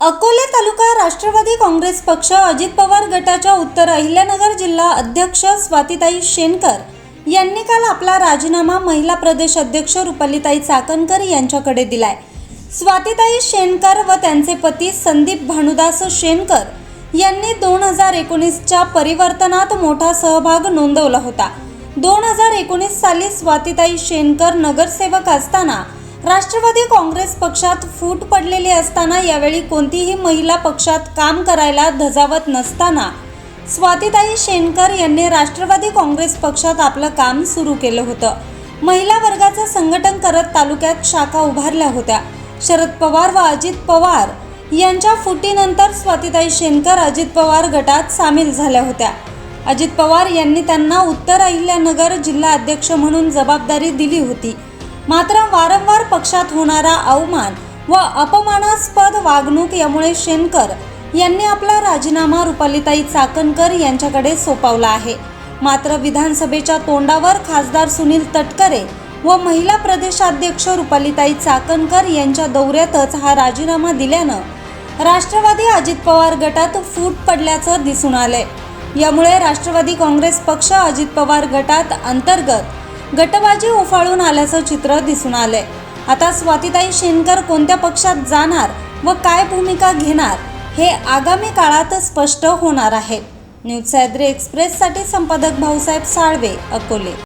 अकोले तालुका राष्ट्रवादी काँग्रेस पक्ष अजित पवार गटाच्या उत्तर अहिल्यानगर जिल्हा अध्यक्ष स्वातीताई शेनकर यांनी काल आपला राजीनामा महिला प्रदेश अध्यक्ष रुपालीताई चाकणकर यांच्याकडे दिलाय. स्वातीताई शेनकर व त्यांचे पती संदीप भानुदास शेनकर यांनी दोन हजार एकोणीसच्या परिवर्तनात मोठा सहभाग नोंदवला होता. दोन हजार एकोणीस साली स्वातीताई शेनकर नगरसेवक असताना राष्ट्रवादी काँग्रेस पक्षात फूट पडलेली असताना यावेळी कोणतीही महिला पक्षात काम करायला धजावत नसताना स्वातीताई शेनकर यांनी राष्ट्रवादी काँग्रेस पक्षात आपलं काम सुरू केलं होतं. महिला वर्गाचं संघटन करत तालुक्यात शाखा उभारल्या होत्या. शरद पवार व अजित पवार यांच्या फुटीनंतर स्वातीताई शेनकर अजित पवार गटात सामील झाल्या होत्या. अजित पवार यांनी त्यांना उत्तर अहिल्यानगर जिल्हा अध्यक्ष म्हणून जबाबदारी दिली होती. मात्र वारंवार पक्षात होणारा अवमान व अपमानास्पद वागणूक यामुळे शेनकर यांनी आपला राजीनामा रुपालीताई चाकणकर यांच्याकडे सोपवला आहे. मात्र विधानसभेच्या तोंडावर खासदार सुनील तटकरे व महिला प्रदेशाध्यक्ष रुपालीताई चाकणकर यांच्या दौऱ्यातच हा राजीनामा दिल्यानं राष्ट्रवादी अजित पवार गटात फूट पडल्याचं दिसून आलंय. यामुळे राष्ट्रवादी काँग्रेस पक्ष अजित पवार गटात अंतर्गत गटबाजी उफाळून आल्याचं चित्र दिसून आलंय. आता स्वातीताई शेनकर कोणत्या पक्षात जाणार व काय भूमिका घेणार हे आगामी काळात स्पष्ट होणार आहे. न्यूज सह्याद्री एक्सप्रेससाठी संपादक भाऊसाहेब साळवे अकोले.